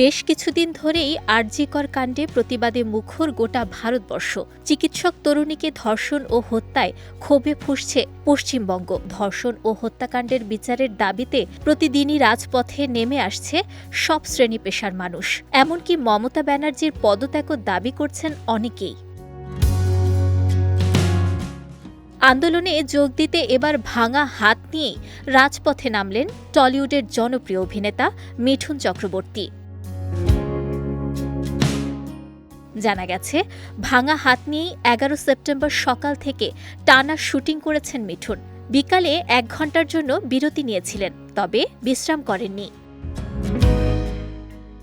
বেশ কিছুদিন ধরেই আরজিকর কাণ্ডে প্রতিবাদে মুখর গোটা ভারতবর্ষ। চিকিৎসক তরুণীকে ধর্ষণ ও হত্যায় ক্ষোভে ফুসছে পশ্চিমবঙ্গ। ধর্ষণ ও হত্যাকাণ্ডের বিচারের দাবিতে প্রতিদিনই রাজপথে নেমে আসছে সব শ্রেণি পেশার মানুষ। এমনকি মমতা ব্যানার্জির পদত্যাগও দাবি করছেন অনেকেই। আন্দোলনে যোগ দিতে এবার ভাঙা হাত নিয়ে রাজপথে নামলেন টলিউডের জনপ্রিয় অভিনেতা মিঠুন চক্রবর্তী। জানা গেছে, ভাঙা হাত নিয়েই এগারো সেপ্টেম্বর সকাল থেকে টানা শুটিং করেছেন মিঠুন। বিকালে এক ঘণ্টার জন্য বিরতি নিয়েছিলেন, তবে বিশ্রাম করেননি।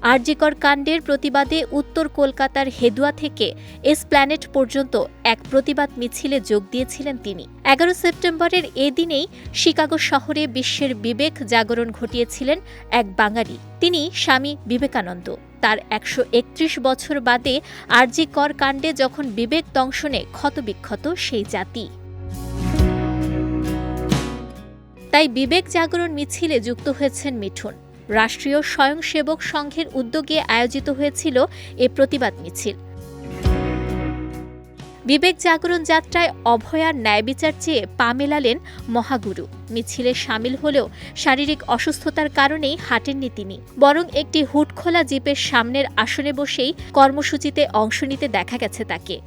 আরজিকর কাণ্ডের প্রতিবাদে উত্তর কলকাতার হেদুয়া থেকে এসপ্ল্যানেট পর্যন্ত এক প্রতিবাদ মিছিলে যোগ দিয়েছিলেন তিনি। এগারো সেপ্টেম্বরের এ দিনেই শিকাগো শহরে বিশ্বের বিবেক জাগরণ ঘটিয়েছিলেন এক বাঙালি। তিনি স্বামী বিবেকানন্দ। তার একশো একত্রিশ বছর বাদে আরজি কর কাণ্ডে যখন বিবেক দংশনে ক্ষতবিক্ষত সেই জাতি। তাই বিবেক জাগরণ মিছিলে যুক্ত হয়েছেন মিঠুন। রাষ্ট্রীয় স্বয়ংসেবক সংঘের উদ্যোগে আয়োজিত হয়েছিল এ প্রতিবাদ মিছিল। বিবেক জাগরণ যাত্রায় অভয়ার ন্যায় বিচার চেয়ে পা মেলালেন মহাগুরু। মিছিলে সামিল হলেও শারীরিক অসুস্থতার কারণেই হাঁটেননি তিনি। বরং একটি হুটখোলা জিপের সামনের আসনে বসেই কর্মসূচিতে অংশ নিতে দেখা গেছে তাকে।